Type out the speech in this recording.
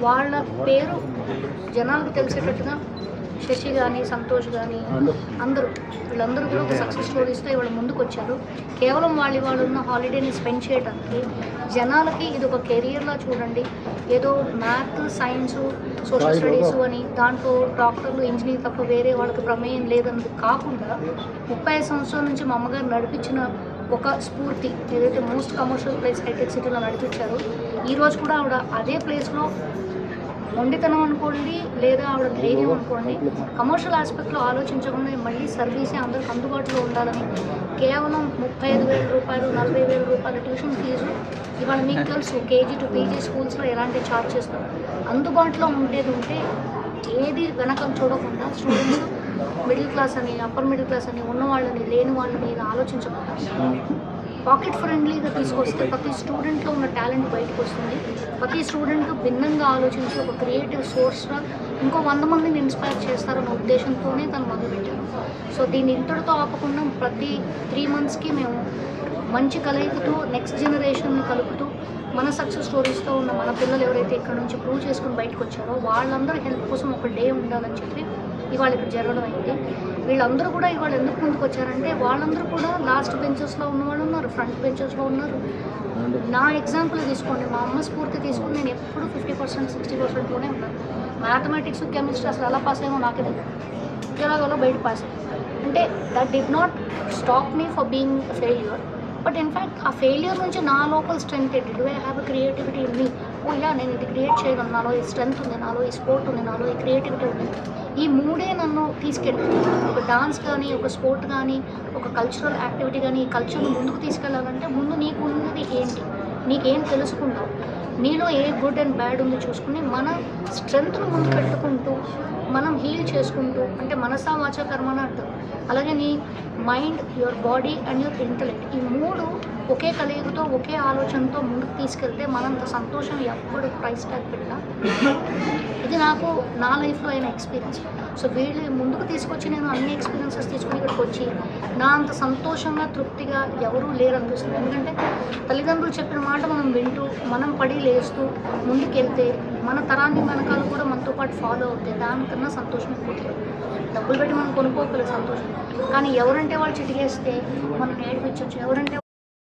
వాళ్ళ పేరు జనాలకు తెలిసేటట్టుగా శశి కానీ సంతోష్ కానీ అందరూ వీళ్ళందరూ కూడా ఒక సక్సెస్ స్టోరీస్తో ఇవాళ ముందుకు వచ్చారు కేవలం వాళ్ళు ఇవాళ ఉన్న హాలిడేని స్పెండ్ చేయడానికి జనాలకి ఇది ఒక కెరియర్లా చూడండి. ఏదో మ్యాథ్ సైన్స్ సోషల్ స్టడీస్ అని దాంట్లో డాక్టర్లు ఇంజనీర్ తప్ప వేరే వాళ్ళకి ప్రమేయం లేదన్నది కాకుండా ముప్పై ఐదు సంవత్సరాల నుంచి మా అమ్మగారు నడిపించిన ఒక స్ఫూర్తి ఏదైతే మోస్ట్ కమర్షియల్ ప్లేస్ హైటెక్ సిటీలో నడిపించారో ఈ రోజు కూడా ఆవిడ అదే ప్లేస్లో మొండితనం అనుకోండి లేదా ఆవిడ ధైర్యం అనుకోండి కమర్షియల్ ఆస్పెక్ట్లో ఆలోచించకుండా మళ్ళీ సర్వీసే అందరికి అందుబాటులో ఉండాలని కేవలం ముప్పై ఐదు వేల రూపాయలు నలభై వేల రూపాయల ట్యూషన్ ఫీజు ఇవాళ మీకు తెలుసు కేజీ టు పీజీ స్కూల్స్లో ఎలాంటి ఛార్జ్ చేస్తారు అందుబాటులో ఉండేది ఉంటే ఏది వెనకం చూడకుండా స్టూడెంట్స్ మిడిల్ క్లాస్ అని అప్పర్ మిడిల్ క్లాస్ అని ఉన్న వాళ్ళని లేని వాళ్ళని ఇలా ఆలోచించకుండా పాకెట్ ఫ్రెండ్లీగా తీసుకొస్తే ప్రతి స్టూడెంట్లో ఉన్న టాలెంట్ బయటకు వస్తుంది. ప్రతి స్టూడెంట్ భిన్నంగా ఆలోచించి ఒక క్రియేటివ్ సోర్స్గా ఇంకో వంద మందిని ఇన్స్పైర్ చేస్తారన్న ఉద్దేశంతోనే తను మొదలుపెట్టాను సో దీన్ని ఇంతటితో ఆపకుండా ప్రతి త్రీ మంత్స్కి మేము మంచి కలయికతో నెక్స్ట్ జనరేషన్ని కలుపుతూ మన సక్సెస్ స్టోరీస్తో ఉన్న మన పిల్లలు ఎవరైతే ఇక్కడ నుంచి ప్రూవ్ చేసుకుని బయటకు వచ్చారో వాళ్ళందరూ హెల్ప్ కోసం ఒక డే ఉండాలని చెప్పి ఇవాళ ఇక్కడ జరగడం అయింది వీళ్ళందరూ కూడా ఇవాళ ఎందుకు ముందుకు వచ్చారంటే వాళ్ళందరూ కూడా లాస్ట్ బెంచెస్లో ఉన్న వాళ్ళు ఉన్నారు ఫ్రంట్ బెంచెస్లో ఉన్నారు. నా ఎగ్జాంపుల్ తీసుకోండి మా అమ్మ స్ఫూర్తి తీసుకుని నేను ఎప్పుడు ఫిఫ్టీ పర్సెంట్ సిక్స్టీ పర్సెంట్లోనే ఉన్నాను. మ్యాథమెటిక్స్ కెమిస్ట్రీ అసలు ఎలా పాస్ అయ్యామో నాకే తెలియదు ఎలాగోలో బయట పాస్ అంటే that did not stop me for being failure but in fact ఆ ఫెయిల్యూర్ నుంచి నా లోకల్ స్ట్రెంగ్త్ ఏంటి? Do I have a creativity in me ఓ ఇలా నేను ఇది క్రియేట్ చేయగలను నాలో ఈ స్ట్రెంగ్త్ ఉంది నాలో ఈ స్పోర్ట్ ఉంది నాలో ఈ క్రియేటివిటీ ఉంది. ఈ మూడే నన్ను తీసుకెళ్ళి ఒక డాన్స్ కానీ ఒక స్పోర్ట్ కానీ ఒక కల్చరల్ యాక్టివిటీ కానీ ఈ కల్చర్ను ముందుకు తీసుకెళ్ళాలంటే ముందు నీకు ఉన్నది ఏంటి? నీకేం తెలుసుకుంటావు నీలో ఏ గుడ్ అండ్ బ్యాడ్ ఉందో చూసుకుని మన స్ట్రెంగ్త్ను ముందు పెట్టుకుంటూ మనం హీల్ చేసుకుంటూ అంటే మనసా వాచ కర్మన అంటారు అలాగే నీ mind your body and your intellect ఈ మూడు ఒకే కలయికతో ఒకే ఆలోచనతో ముందుకు తీసుకెళ్తే మనంత సంతోషం ఎప్పుడు ప్రైస్ ట్యాగ్ పెట్టినా. ఇది నాకు నా లైఫ్లో అయిన ఎక్స్పీరియన్స్. సో వీళ్ళు ముందుకు తీసుకొచ్చి నేను అన్ని ఎక్స్పీరియన్సెస్ తీసుకుని ఇక్కడికి వచ్చి నా అంత సంతోషంగా తృప్తిగా ఎవరూ లేరు అనిపిస్తుంది. ఎందుకంటే తల్లిదండ్రులు చెప్పిన మాట మనం వింటూ మనం పడి లేస్తూ ముందుకెళ్తే మన తరాన్ని వెనకాల కూడా మనతో పాటు ఫాలో అవుతాయి దానికన్నా సంతోషం ఎక్కువ డబ్బులు పెట్టి మనం కొనుక్కోకలేదు సంతోషం. కానీ ఎవరంటే వాళ్ళు చిటికేస్తే మనం నేర్పించవచ్చు ఎవరంటే